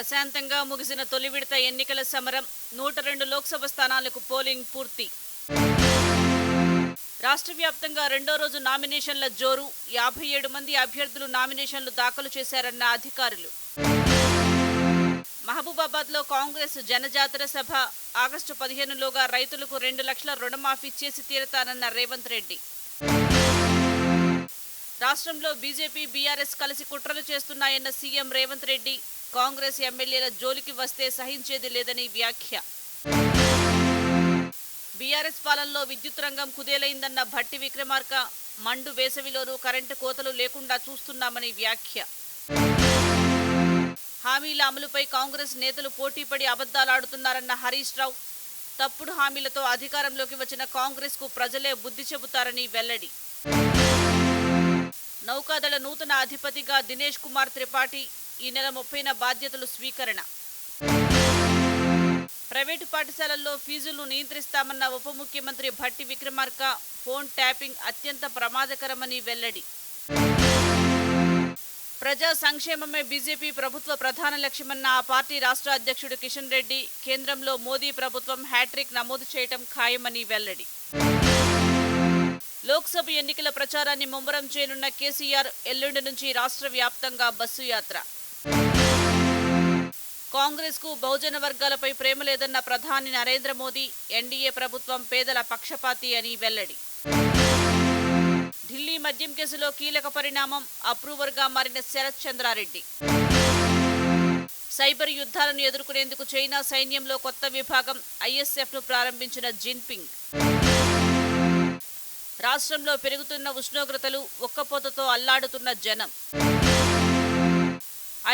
ప్రశాంతంగా ముగిసిన తొలి విడత ఎన్నికల సమరం నూట రెండు లోక్సభ స్థానాలకు పోలింగ్ పూర్తి. రాష్ట్ర వ్యాప్తంగా రెండో రోజు నామినేషన్ల జోరు యాభై ఏడు మంది అభ్యర్థులు నామినేషన్లు దాఖలు చేశారన్న అధికారులు. మహబూబాబాద్లో కాంగ్రెస్ జనజాతర సభ ఆగస్టు పదిహేనులోగా రైతులకు రెండు లక్షల రుణమాఫీ చేసి తీరతానన్న రేవంత్ రెడ్డి. రాష్ట్రంలో బీజేపీ బీఆర్ఎస్ కలిసి కుట్రలు చేస్తున్నాయన్న సీఎం రేవంత్ రెడ్డి కాంగ్రెస్ ఎమ్మెల్యేల జోలికి వస్తే సహించేది లేదని వ్యాఖ్య. బీఆర్ఎస్ పాలనలో విద్యుత్ రంగం కుదేలైందన్న భట్టి విక్రమార్క మండు వేసవిలోనూ కరెంటు కోతలు లేకుండా చూస్తున్నామని వ్యాఖ్య. హామీల అమలుపై కాంగ్రెస్ నేతలు పోటీపడి అబద్దాలాడుతున్నారన్న హరీష్ రావు తప్పుడు హామీలతో అధికారంలోకి వచ్చిన కాంగ్రెస్కు ప్రజలే బుద్ధి చెబుతారని వెల్లడి. నౌకాదళ నూతన అధిపతిగా దినేష్ కుమార్ త్రిపాఠి ఈ నెల ముప్పైన బాధ్యతలు స్వీకరణ. ప్రైవేటు పాఠశాలల్లో ఫీజులను నియంత్రిస్తామన్న ఉప ముఖ్యమంత్రి భట్టి విక్రమార్క ఫోన్ ట్యాపింగ్ అత్యంత ప్రమాదకరమని వెల్లడి. ప్రజా సంక్షేమమే బీజేపీ ప్రభుత్వ ప్రధాన లక్ష్యమన్న ఆ పార్టీ రాష్ట్ర అధ్యక్షుడు కిషన్ రెడ్డి కేంద్రంలో మోదీ ప్రభుత్వం హ్యాట్రిక్ నమోదు చేయటం ఖాయమని వెల్లడి. లోక్సభ ఎన్నికల ప్రచారాన్ని ముమ్మరం చేయనున్న కేసీఆర్ ఎల్లుండి నుంచి రాష్ట్ర వ్యాప్తంగా బస్సు యాత్ర. కాంగ్రెస్కు బహుజన వర్గాలపై ప్రేమ లేదన్న ప్రధాని నరేంద్ర మోదీ ఎన్డీఏ ప్రభుత్వం పేదల పక్షపాతి అని వెల్లడి. ఢిల్లీ మద్యం కేసులో కీలక పరిణామం అప్రూవర్గా మారిన శరత్ చంద్రారెడ్డి. సైబర్ యుద్ధాలను ఎదుర్కొనేందుకు చైనా సైన్యంలో కొత్త విభాగం ఐఎస్ఎఫ్ను ప్రారంభించిన జిన్పింగ్. రాష్ట్రంలో పెరుగుతున్న ఉష్ణోగ్రతలు ఒక్కపోతతో అల్లాడుతున్న జనం.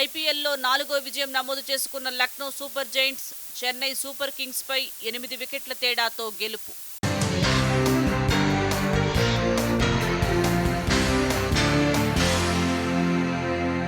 ఐపీఎల్లో నాలుగో విజయం నమోదు చేసుకున్న Lucknow Super Giants Chennai Super Kings పై ఎనిమిది వికెట్ల తేడాతో గెలుపు.